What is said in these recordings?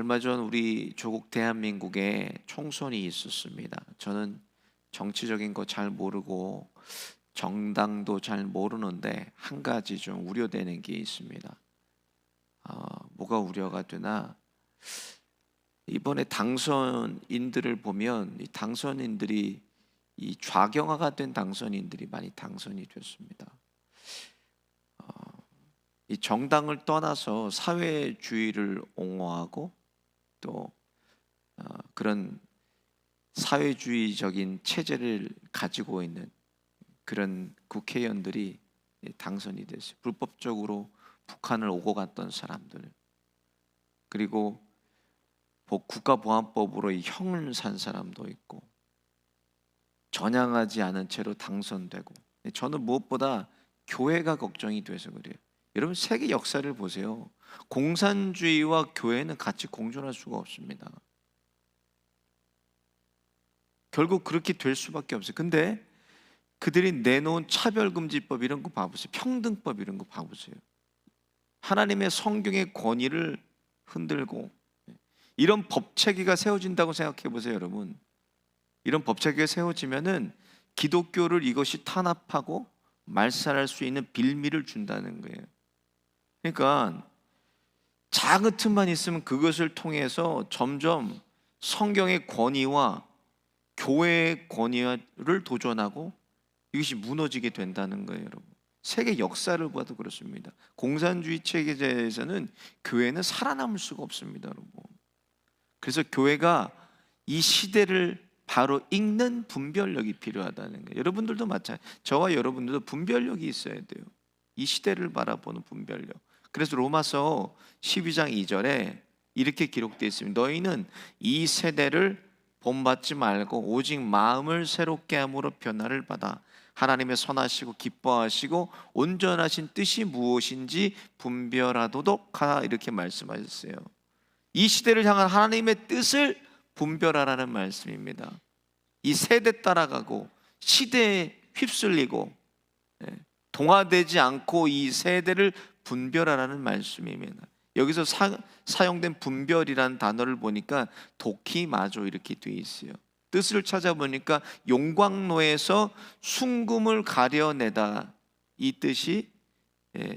얼마 전 우리 조국 대한민국에 총선이 있었습니다. 저는 정치적인 거 잘 모르고 정당도 잘 모르는데 한 가지 좀 우려되는 게 있습니다. 어, 뭐가 우려가 되나? 이번에 당선인들을 보면 이 당선인들이 이 좌경화가 된 당선인들이 많이 당선이 됐습니다. 어, 이 정당을 떠나서 사회주의를 옹호하고 또 어, 그런 사회주의적인 체제를 가지고 있는 그런 국회의원들이 당선이 됐어요. 불법적으로 북한을 오고 갔던 사람들 그리고 뭐 국가보안법으로 이 형을 산 사람도 있고 전향하지 않은 채로 당선되고 저는 무엇보다 교회가 걱정이 돼서 그래요. 여러분 세계 역사를 보세요. 공산주의와 교회는 같이 공존할 수가 없습니다. 결국 그렇게 될 수밖에 없어요. 근데 그들이 내놓은 차별금지법 이런 거 봐보세요. 평등법 이런 거 봐보세요. 하나님의 성경의 권위를 흔들고 이런 법 체계가 세워진다고 생각해 보세요, 여러분. 이런 법 체계가 세워지면은 기독교를 이것이 탄압하고 말살할 수 있는 빌미를 준다는 거예요. 그러니까 작은 틈만 있으면 그것을 통해서 점점 성경의 권위와 교회의 권위를 도전하고 이것이 무너지게 된다는 거예요, 여러분. 세계 역사를 봐도 그렇습니다. 공산주의 체계에서는 교회는 살아남을 수가 없습니다, 여러분. 그래서 교회가 이 시대를 바로 읽는 분별력이 필요하다는 거예요. 여러분들도 마찬가지. 저와 여러분들도 분별력이 있어야 돼요. 이 시대를 바라보는 분별력. 그래서 로마서 12장 2절에 이렇게 기록되어 있습니다. 너희는 이 세대를 본받지 말고 오직 마음을 새롭게 함으로 변화를 받아 하나님의 선하시고 기뻐하시고 온전하신 뜻이 무엇인지 분별하도록 하라 이렇게 말씀하셨어요. 이 시대를 향한 하나님의 뜻을 분별하라는 말씀입니다. 이 세대 따라가고 시대에 휩쓸리고 예, 동화되지 않고 이 세대를 분별하라는 말씀입니다. 여기서 사, 사용된 분별이라는 단어를 보니까 도키마조 이렇게 돼 있어요. 뜻을 찾아보니까 용광로에서 순금을 가려내다 이 뜻이 예,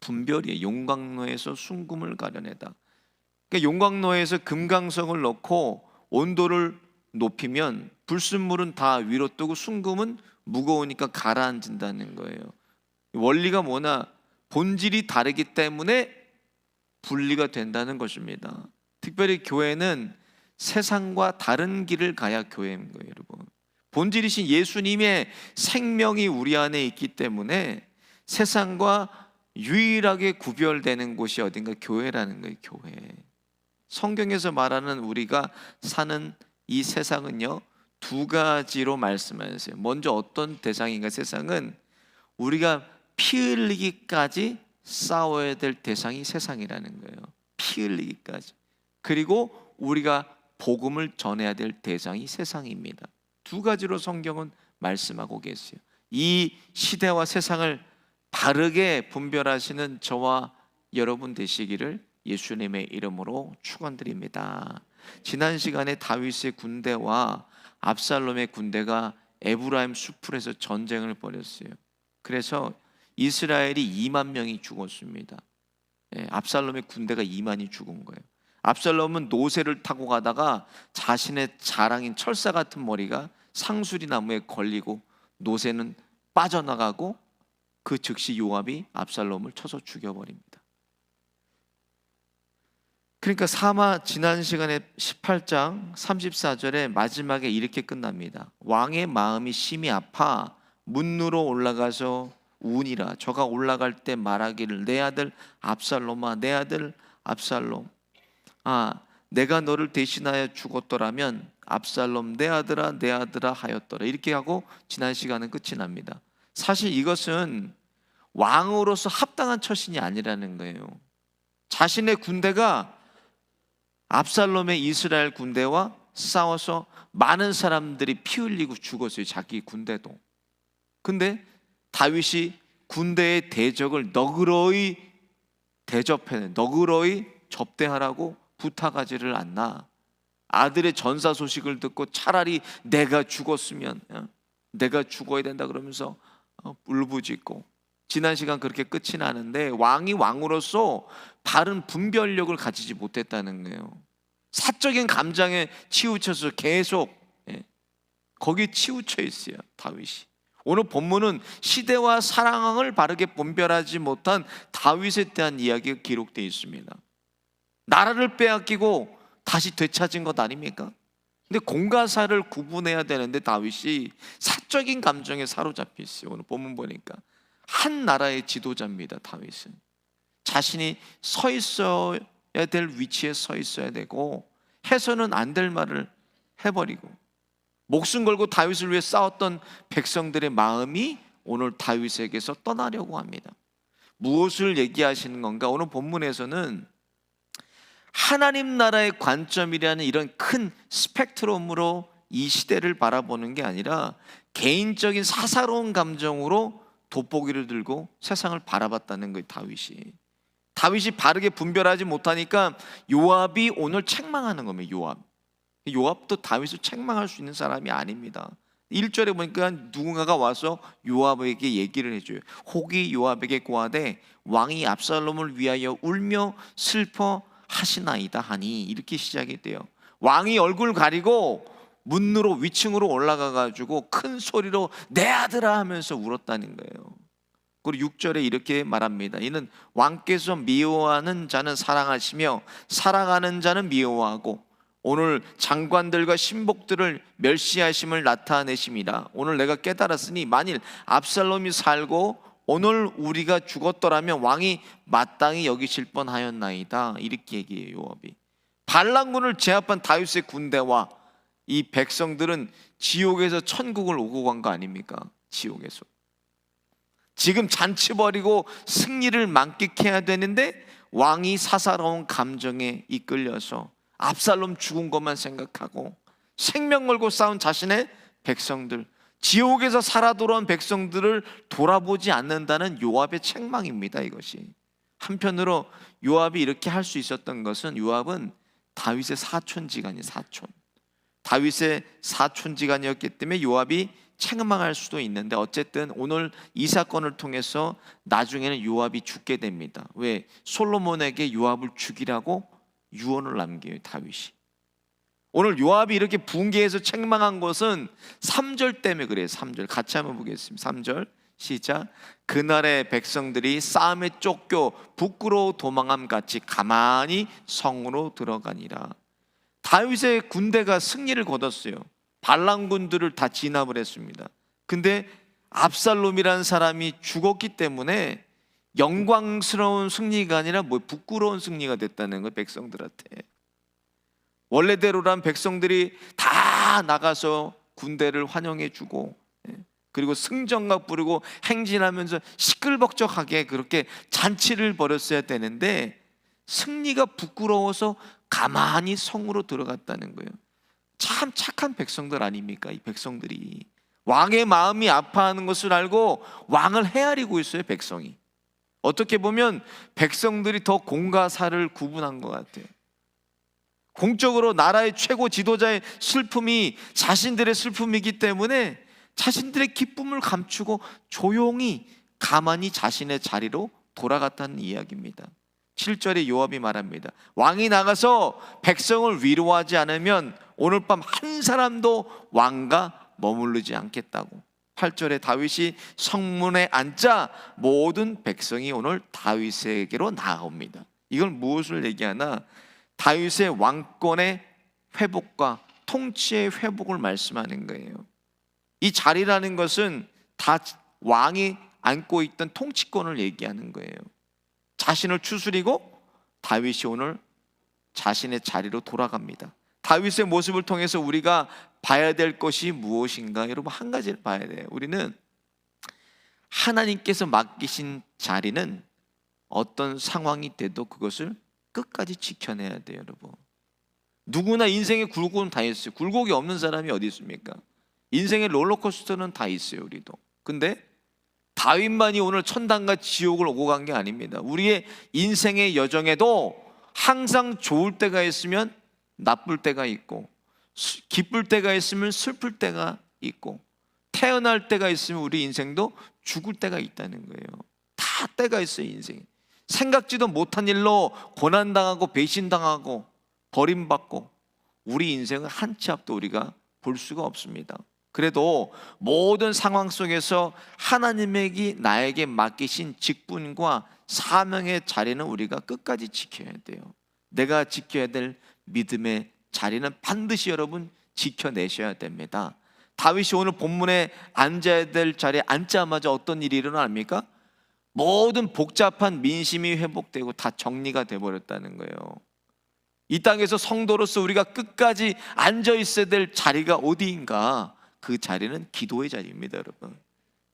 분별이에요. 용광로에서 순금을 가려내다. 그러니까 용광로에서 금강석을 넣고 온도를 높이면 불순물은 다 위로 뜨고 순금은 무거우니까 가라앉는다는 거예요. 원리가 뭐나 본질이 다르기 때문에 분리가 된다는 것입니다. 특별히 교회는 세상과 다른 길을 가야 교회인 거예요, 여러분. 본질이신 예수님의 생명이 우리 안에 있기 때문에 세상과 유일하게 구별되는 곳이 어딘가 교회라는 거예요, 교회. 성경에서 말하는 우리가 사는 이 세상은요 두 가지로 말씀하셨어요. 먼저 어떤 대상인가? 세상은 우리가 피 흘리기까지 싸워야 될 대상이 세상이라는 거예요. 피 흘리기까지. 그리고 우리가 복음을 전해야 될 대상이 세상입니다. 두 가지로 성경은 말씀하고 계세요. 이 시대와 세상을 바르게 분별하시는 저와 여러분 되시기를 예수님의 이름으로 축원드립니다. 지난 시간에 다윗의 군대와 압살롬의 군대가 에브라임 수풀에서 전쟁을 벌였어요. 그래서 이스라엘이 2만 명이 죽었습니다. 예, 압살롬의 군대가 2만이 죽은 거예요. 압살롬은 노새를 타고 가다가 자신의 자랑인 철사 같은 머리가 상수리 나무에 걸리고 노새는 빠져나가고 그 즉시 요압이 압살롬을 쳐서 죽여버립니다. 그러니까 사마 지난 시간에 18장 34절에 마지막에 이렇게 끝납니다. 왕의 마음이 심히 아파 문으로 올라가서 우니라 저가 올라갈 때 말하기를 내 아들 압살롬아 내 아들 압살롬 아 내가 너를 대신하여 죽었더라면 압살롬 내 아들아 내 아들아 하였더라 이렇게 하고 지난 시간은 끝이 납니다. 사실 이것은 왕으로서 합당한 처신이 아니라는 거예요. 자신의 군대가 압살롬의 이스라엘 군대와 싸워서 많은 사람들이 피 흘리고 죽었어요. 자기 군대도. 근데 다윗이 군대의 대적을 너그러이 대접해 너그러이 접대하라고 부탁하지를 않나? 아들의 전사 소식을 듣고 차라리 내가 죽었으면 어? 내가 죽어야 된다 그러면서 어, 울부짖고 지난 시간 그렇게 끝이 나는데 왕이 왕으로서 바른 분별력을 가지지 못했다는 거예요. 사적인 감정에 치우쳐서 계속 예, 거기에 치우쳐 있어요 다윗이. 오늘 본문은 시대와 상황을 바르게 분별하지 못한 다윗에 대한 이야기가 기록되어 있습니다. 나라를 빼앗기고 다시 되찾은 것 아닙니까? 근데 공과 사를 구분해야 되는데 다윗이 사적인 감정에 사로잡혀 있어요. 오늘 본문 보니까 한 나라의 지도자입니다. 다윗은 자신이 서 있어야 될 위치에 서 있어야 되고 해서는 안 될 말을 해버리고 목숨 걸고 다윗을 위해 싸웠던 백성들의 마음이 오늘 다윗에게서 떠나려고 합니다. 무엇을 얘기하시는 건가? 오늘 본문에서는 하나님 나라의 관점이라는 이런 큰 스펙트럼으로 이 시대를 바라보는 게 아니라 개인적인 사사로운 감정으로 돋보기를 들고 세상을 바라봤다는 거예요, 다윗이. 다윗이 바르게 분별하지 못하니까 요압이 오늘 책망하는 겁니다, 요압. 요압도 다윗을 책망할 수 있는 사람이 아닙니다. 1절에 보니까 누군가가 와서 요압에게 얘기를 해줘요. 혹이 요압에게 고하되 왕이 압살롬을 위하여 울며 슬퍼 하시나이다 하니 이렇게 시작이 돼요. 왕이 얼굴 가리고 문으로 위층으로 올라가 가지고 큰 소리로 내 아들아 하면서 울었다는 거예요. 그리고 6절에 이렇게 말합니다. 이는 왕께서 미워하는 자는 사랑하시며 사랑하는 자는 미워하고 오늘 장관들과 신복들을 멸시하심을 나타내심이라. 오늘 내가 깨달았으니 만일 압살롬이 살고 오늘 우리가 죽었더라면 왕이 마땅히 여기실 뻔하였나이다. 이렇게 얘기해요 요압이. 반란군을 제압한 다윗의 군대와 이 백성들은 지옥에서 천국을 오고 간 거 아닙니까? 지옥에서. 지금 잔치 벌이고 승리를 만끽해야 되는데 왕이 사사로운 감정에 이끌려서 압살롬 죽은 것만 생각하고 생명 걸고 싸운 자신의 백성들 지옥에서 살아 돌아온 백성들을 돌아보지 않는다는 요압의 책망입니다 이것이. 한편으로 요압이 이렇게 할 수 있었던 것은 요압은 다윗의 사촌지간이 사촌. 다윗의 사촌지간이었기 때문에 요압이 책망할 수도 있는데 어쨌든 오늘 이 사건을 통해서 나중에는 요압이 죽게 됩니다. 왜? 솔로몬에게 요압을 죽이라고 유언을 남겨요 다윗이. 오늘 요압이 이렇게 붕괴해서 책망한 것은 3절 때문에 그래요. 3절 같이 한번 보겠습니다. 3절 시작. 그날의 백성들이 싸움에 쫓겨 부끄러워 도망함 같이 가만히 성으로 들어가니라. 다윗의 군대가 승리를 거뒀어요. 반란군들을 다 진압을 했습니다. 근데 압살롬이라는 사람이 죽었기 때문에 영광스러운 승리가 아니라 뭐 부끄러운 승리가 됐다는 거예요 백성들한테. 원래대로란 백성들이 다 나가서 군대를 환영해 주고 예, 그리고 승전각 부르고 행진하면서 시끌벅적하게 그렇게 잔치를 벌였어야 되는데 승리가 부끄러워서 가만히 성으로 들어갔다는 거예요. 참 착한 백성들 아닙니까 이 백성들이? 왕의 마음이 아파하는 것을 알고 왕을 헤아리고 있어요 백성이 어떻게 보면 백성들이 더 공과 사를 구분한 것 같아요. 공적으로 나라의 최고 지도자의 슬픔이 자신들의 슬픔이기 때문에 자신들의 기쁨을 감추고 조용히 가만히 자신의 자리로 돌아갔다는 이야기입니다. 7절에 요압이 말합니다. 왕이 나가서 백성을 위로하지 않으면 오늘 밤 한 사람도 왕과 머무르지 않겠다고. 8절에 다윗이 성문에 앉자 모든 백성이 오늘 다윗에게로 나옵니다. 이걸 무엇을 얘기하나? 다윗의 왕권의 회복과 통치의 회복을 말씀하는 거예요. 이 자리라는 것은 다 왕이 안고 있던 통치권을 얘기하는 거예요. 자신을 추스리고 다윗이 오늘 자신의 자리로 돌아갑니다. 다윗의 모습을 통해서 우리가 봐야 될 것이 무엇인가? 여러분 한 가지를 봐야 돼요. 우리는 하나님께서 맡기신 자리는 어떤 상황이 돼도 그것을 끝까지 지켜내야 돼요, 여러분. 누구나 인생에 굴곡은 다 있어요. 굴곡이 없는 사람이 어디 있습니까? 인생의 롤러코스터는 다 있어요, 우리도. 근데 다윗만이 오늘 천당과 지옥을 오고 간 게 아닙니다. 우리의 인생의 여정에도 항상 좋을 때가 있으면 나쁠 때가 있고 수- 기쁠 때가 있으면 슬플 때가 있고 태어날 때가 있으면 우리 인생도 죽을 때가 있다는 거예요. 다 때가 있어요, 인생에. 생각지도 못한 일로 고난당하고 배신당하고 버림받고 우리 인생은 한 치 앞도 우리가 볼 수가 없습니다. 그래도 모든 상황 속에서 하나님에게 나에게 맡기신 직분과 사명의 자리는 우리가 끝까지 지켜야 돼요. 내가 지켜야 될 믿음의 자리는 반드시 여러분 지켜내셔야 됩니다. 다윗이 오늘 본문에 앉아야 될 자리에 앉자마자 어떤 일이 일어납니까? 모든 복잡한 민심이 회복되고 다 정리가 돼 버렸다는 거예요. 이 땅에서 성도로서 우리가 끝까지 앉아 있어야 될 자리가 어디인가? 그 자리는 기도의 자리입니다, 여러분.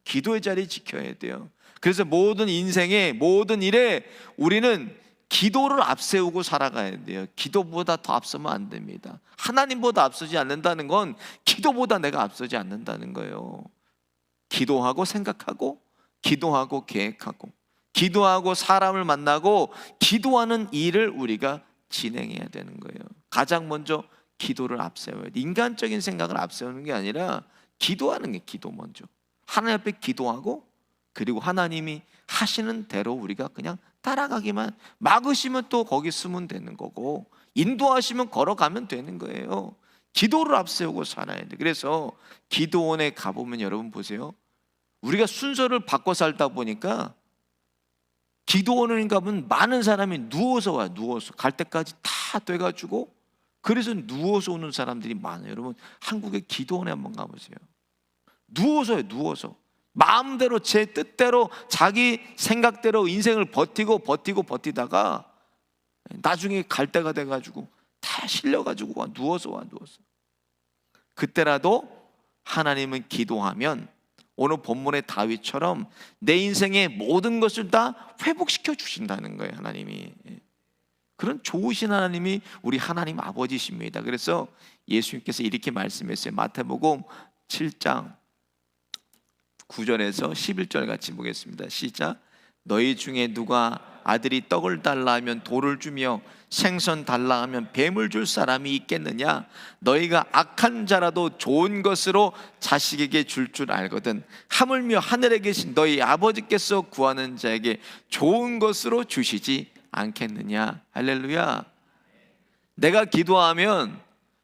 기도의 자리 지켜야 돼요. 그래서 모든 인생의 모든 일에 우리는 기도를 앞세우고 살아가야 돼요. 기도보다 더 앞서면 안 됩니다. 하나님보다 앞서지 않는다는 건 기도보다 내가 앞서지 않는다는 거예요. 기도하고 생각하고 기도하고 계획하고 기도하고 사람을 만나고 기도하는 일을 우리가 진행해야 되는 거예요. 가장 먼저 기도를 앞세워야 돼. 인간적인 생각을 앞세우는 게 아니라 기도하는 게 기도 먼저. 하나님 앞에 기도하고 그리고 하나님이 하시는 대로 우리가 그냥 따라가기만 막으시면 또 거기 쓰면 되는 거고 인도하시면 걸어가면 되는 거예요. 기도를 앞세우고 살아야 돼. 그래서 기도원에 가보면 여러분 보세요. 우리가 순서를 바꿔 살다 보니까 기도원에 가면 많은 사람이 누워서 와요. 누워서 갈 때까지 다 돼가지고 그래서 누워서 오는 사람들이 많아요. 여러분 한국의 기도원에 한번 가보세요. 누워서요. 누워서 마음대로 제 뜻대로 자기 생각대로 인생을 버티고 버티고 버티다가 나중에 갈 때가 돼가지고 다 실려가지고 와 누워서 와 누워서. 그때라도 하나님은 기도하면 오늘 본문의 다윗처럼 내 인생의 모든 것을 다 회복시켜 주신다는 거예요 하나님이. 그런 좋으신 하나님이 우리 하나님 아버지십니다. 그래서 예수님께서 이렇게 말씀했어요. 마태복음 7장 9절에서 11절 같이 보겠습니다. 시작. 너희 중에 누가 아들이 떡을 달라 하면 돌을 주며 생선 달라 하면 뱀을 줄 사람이 있겠느냐? 너희가 악한 자라도 좋은 것으로 자식에게 줄줄 알거든. 하물며 하늘에 계신 너희 아버지께서 구하는 자에게 좋은 것으로 주시지 않겠느냐? 할렐루야. 내가 기도하면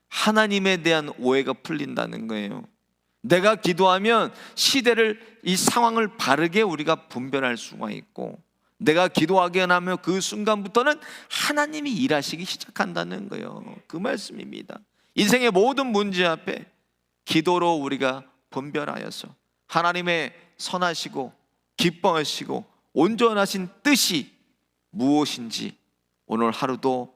하나님에 대한 오해가 풀린다는 거예요 내가 기도하면 시대를 이 상황을 바르게 우리가 분별할 수가 있고 내가 기도하게 하면 그 순간부터는 하나님이 일하시기 시작한다는 거예요. 그 말씀입니다. 인생의 모든 문제 앞에 기도로 우리가 분별하여서 하나님의 선하시고 기뻐하시고 온전하신 뜻이 무엇인지 오늘 하루도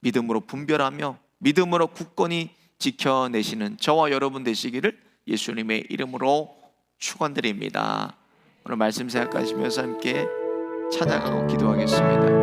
믿음으로 분별하며 믿음으로 굳건히 지켜내시는 저와 여러분 되시기를 예수님의 이름으로 축원드립니다. 오늘 말씀 생각하시면서 함께 찬양하고 기도하겠습니다.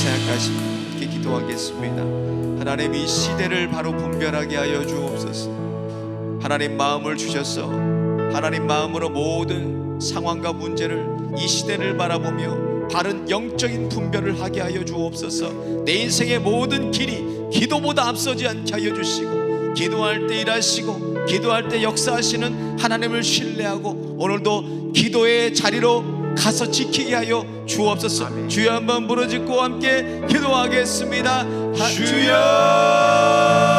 생각하시며 함께 기도하겠습니다. 하나님 이 시대를 바로 분별하게 하여 주옵소서. 하나님 마음을 주셔서 하나님 마음으로 모든 상황과 문제를 이 시대를 바라보며 바른 영적인 분별을 하게 하여 주옵소서. 내 인생의 모든 길이 기도보다 앞서지 않게 하여 주시고 기도할 때 일하시고 기도할 때 역사하시는 하나님을 신뢰하고 오늘도 기도의 자리로 가서 지키게 하여 주옵소서. 주여 한번 부르짖고 함께 기도하겠습니다. 하- 주여